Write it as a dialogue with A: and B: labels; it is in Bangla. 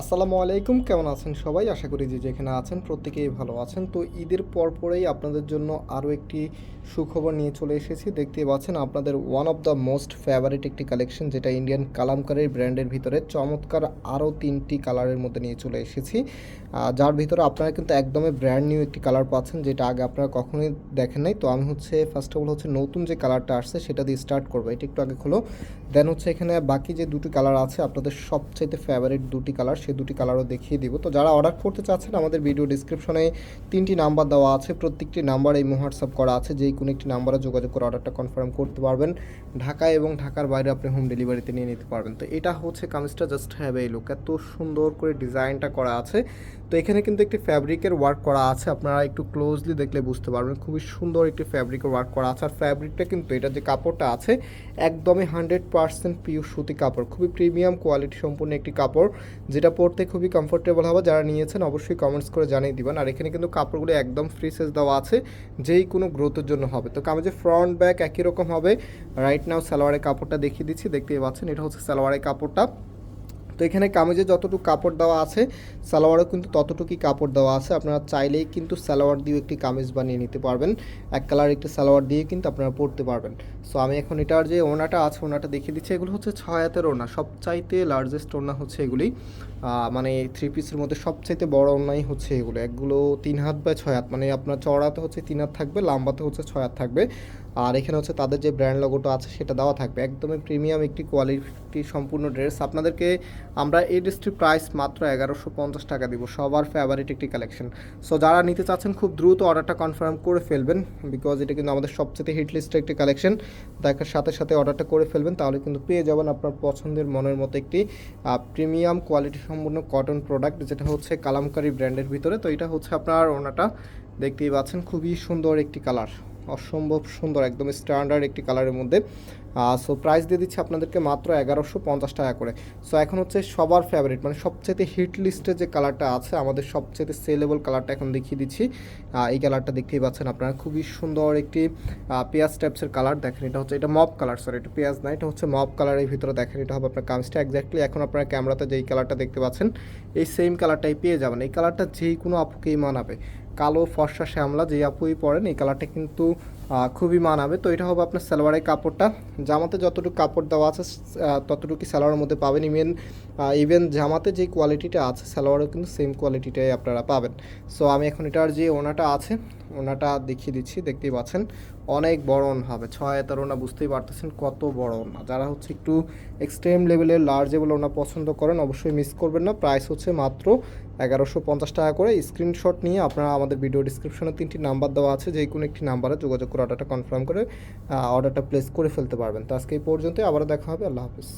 A: আসসালামু আলাইকুম, কেমন আছেন সবাই? আশা করি যে যেখানে আছেন প্রত্যেকেই ভালো আছেন। তো ঈদের পরপরেই আপনাদের জন্য আরও একটি সুখবর নিয়ে চলে এসেছি। দেখতে পাচ্ছেন আপনাদের one of the most favourite একটি কালেকশন যেটা ইন্ডিয়ান কালামকারের ব্র্যান্ডের ভিতরে চমৎকার আরও তিনটি কালারের মধ্যে নিয়ে চলে এসেছি। যার ভিতরে আপনারা কিন্তু একদমই ব্র্যান্ড নিউ একটি কালার পাচ্ছেন, যেটা আগে আপনারা কখনোই দেখেন নাই। তো আমি হচ্ছে ফার্স্ট অফ অল হচ্ছে নতুন যে কালারটা আসছে, সেটা দিয়ে স্টার্ট করব। এটা একটু আগে খোলো। দেন হচ্ছে এখানে বাকি যে দুটি কালার আছে, আপনাদের সবচাইতে ফেভারিট দুটি কালার সেই দুটি কালারও দেখিয়ে দিব। তো যারা অর্ডার করতে চাচ্ছেন, আমাদের ভিডিও ডিসক্রিপশনে তিনটি নাম্বার দেওয়া আছে। প্রত্যেকটি নাম্বার এই হোয়াটসঅ্যাপ করা আছে। যেই কোনো একটি নাম্বারে যোগাযোগ করে অর্ডারটা কনফার্ম করতে পারবেন। ঢাকা এবং ঢাকার বাইরে আপনি হোম ডেলিভারিতে নিয়ে নিতে পারবেন। তো এটা হচ্ছে কামিজটা জাস্ট হ্যাভ এই লুক এত সুন্দর করে ডিজাইনটা করা আছে। তো এখানে কিন্তু একটি ফ্যাব্রিকের ওয়ার্ক করা আছে। আপনারা একটু ক্লোজলি দেখলে বুঝতে পারবেন। খুবই সুন্দর একটি ফ্যাব্রিকের ওয়ার্ক করা আছে। আর ফ্যাব্রিকটা কিন্তু এটা যে কাপড়টা আছে, একদমই হান্ড্রেড পার্সেন্ট পিওর সুতি কাপড়। খুবই প্রিমিয়াম কোয়ালিটি সম্পূর্ণ একটি কাপড়। যেটা পরতে খুবই কমফোর্টেবল হবে। যারা নিয়েছেন অবশ্যই কমেন্টস করে জানিয়ে দিবেন। আর এখানে কিন্তু কাপড়গুলো একদম ফ্রি সাইজ দেওয়া আছে, যেই কোনো গ্রোথের জন্য হবে। তো কামিজের ফ্রন্ট ব্যাক একই রকম হবে। রাইট নাও সালোয়ারের কাপড়টা দেখিয়ে দিচ্ছি, দেখতেই পাচ্ছেন। এটা হচ্ছে সালোয়ারের কাপড়টা। তো এখানে কামিজে যতটুকু কাপড় দেওয়া আছে, সালোয়ারও কিন্তু ততটুকুই কাপড় দেওয়া আছে। আপনারা চাইলেই কিন্তু সালোয়ার দিয়ে একটি কামিজ বানিয়ে নিতে পারবেন। এক কালার একটি সালোয়ার দিয়ে কিন্তু আপনারা পরতে পারবেন। সো আমি এখন এটার যে ওনাটা আছে ওনাটা দেখিয়ে দিচ্ছি। এগুলো হচ্ছে ছয় হাতের ওনা সবচাইতে লার্জেস্ট ওনা হচ্ছে এগুলি। মানে থ্রি পিসের মধ্যে সবচাইতে বড় ওনাই হচ্ছে এগুলো। এগুলো তিন হাত বা ছয় হাত। মানে আপনার চড়াতে হচ্ছে তিন হাত থাকবে, লাম্বাতে হচ্ছে ছয় হাত থাকবে। আর এখানে হচ্ছে তাদের যে ব্র্যান্ড লোগোটা আছে, সেটা দেওয়া থাকবে। একদমই প্রিমিয়াম একটি কোয়ালিটি সম্পূর্ণ ড্রেস আপনাদেরকে আমরা এই ড্রেসটির প্রাইস মাত্র এগারোশো পঞ্চাশ টাকা দিব, সবার ফেভারিট একটি কালেকশন সো যারা নিতে চাচ্ছেন, খুব দ্রুত অর্ডারটা কনফার্ম করে ফেলবেন বিকজ এটা কিন্তু আমাদের সবচেয়ে হিট লিস্টের একটি কালেকশন দেখার সাথে সাথে অর্ডারটা করে ফেলবেন, তাহলে কিন্তু পেয়ে যাবেন আপনার পছন্দের মনের মতো একটি প্রিমিয়াম কোয়ালিটি সম্পূর্ণ কটন প্রোডাক্ট যেটা হচ্ছে কালামকারি ব্র্যান্ডের ভিতরে। তো এটা হচ্ছে আপনার ওনাটা, দেখতেই পাচ্ছেন, খুবই সুন্দর একটি কালার অসম্ভব সুন্দর, একদম স্ট্যান্ডার্ড একটি কালারের মধ্যে। সো প্রাইস দিয়ে দিচ্ছি আপনাদেরকে মাত্র এগারোশো পঞ্চাশ টাকা করে। সো এখন হচ্ছে সবার ফেভারিট মানে সবচেয়ে হিট লিস্টে যে কালারটা আছে, আমাদের সবচেয়ে সেলেবল কালারটা এখন দেখিয়ে দিচ্ছি। এই কালারটা দেখতেই পাচ্ছেন আপনারা, খুবই সুন্দর একটি পেঁয়াজ টাইপসের কালার দেখেন এটা হচ্ছে, এটা মপ কালার সরি এটা পেঁয়াজ না, এটা হচ্ছে মপ কালারের ভিতরে দেখেন, এটা হবে আপনার কামিজটা। এক্স্যাক্টলি এখন আপনারা ক্যামেরাতে যেই কালারটা দেখতে পাচ্ছেন, এই সেম কালারটাই পেয়ে যাবেন। এই কালারটা যেই কোনো আপুকেই মানাবে। কালো, ফর্সা, শ্যামলা যে আপুই পরেন, এই কালারটা কিন্তু খুবই মানাবে। তো এটা হবে আপনার সালোয়ারের কাপড়টা। জামাতে যতটুকু কাপড় দেওয়া আছে ততটুকুই ততটুকু সালোয়ারের মধ্যে পাবেন। ইভেন ইভেন জামাতে যে কোয়ালিটিটা আছে, সালোয়ারও কিন্তু সেম কোয়ালিটিটাই আপনারা পাবেন। সো আমি এখন এটার যে ওনাটা আছে ওনাটা দেখিয়ে দিচ্ছি, দেখতেই পাচ্ছেন। অনেক বড় ওনা হবে, ছয় এতার ওনা বুঝতেই পারতেছেন কত বড় ওনা। যারা হচ্ছে একটু এক্সট্রিম লেভেলের লার্জেবল ওনা পছন্দ করেন, অবশ্যই মিস করবেন না। প্রাইস হচ্ছে মাত্র এগারোশো পঞ্চাশ টাকা করে। স্ক্রিনশট নিয়ে আপনারা আমাদের ভিডিও ডিসক্রিপশনে তিনটি নাম্বার দেওয়া আছে, যে কোনো একটি নাম্বারে যোগাযোগ করে অর্ডারটা কনফার্ম করে অর্ডারটা প্লেস করে ফেলতে পারবেন। তো আজকে এই পর্যন্ত আবার দেখা হবে, আল্লাহ হাফিজ।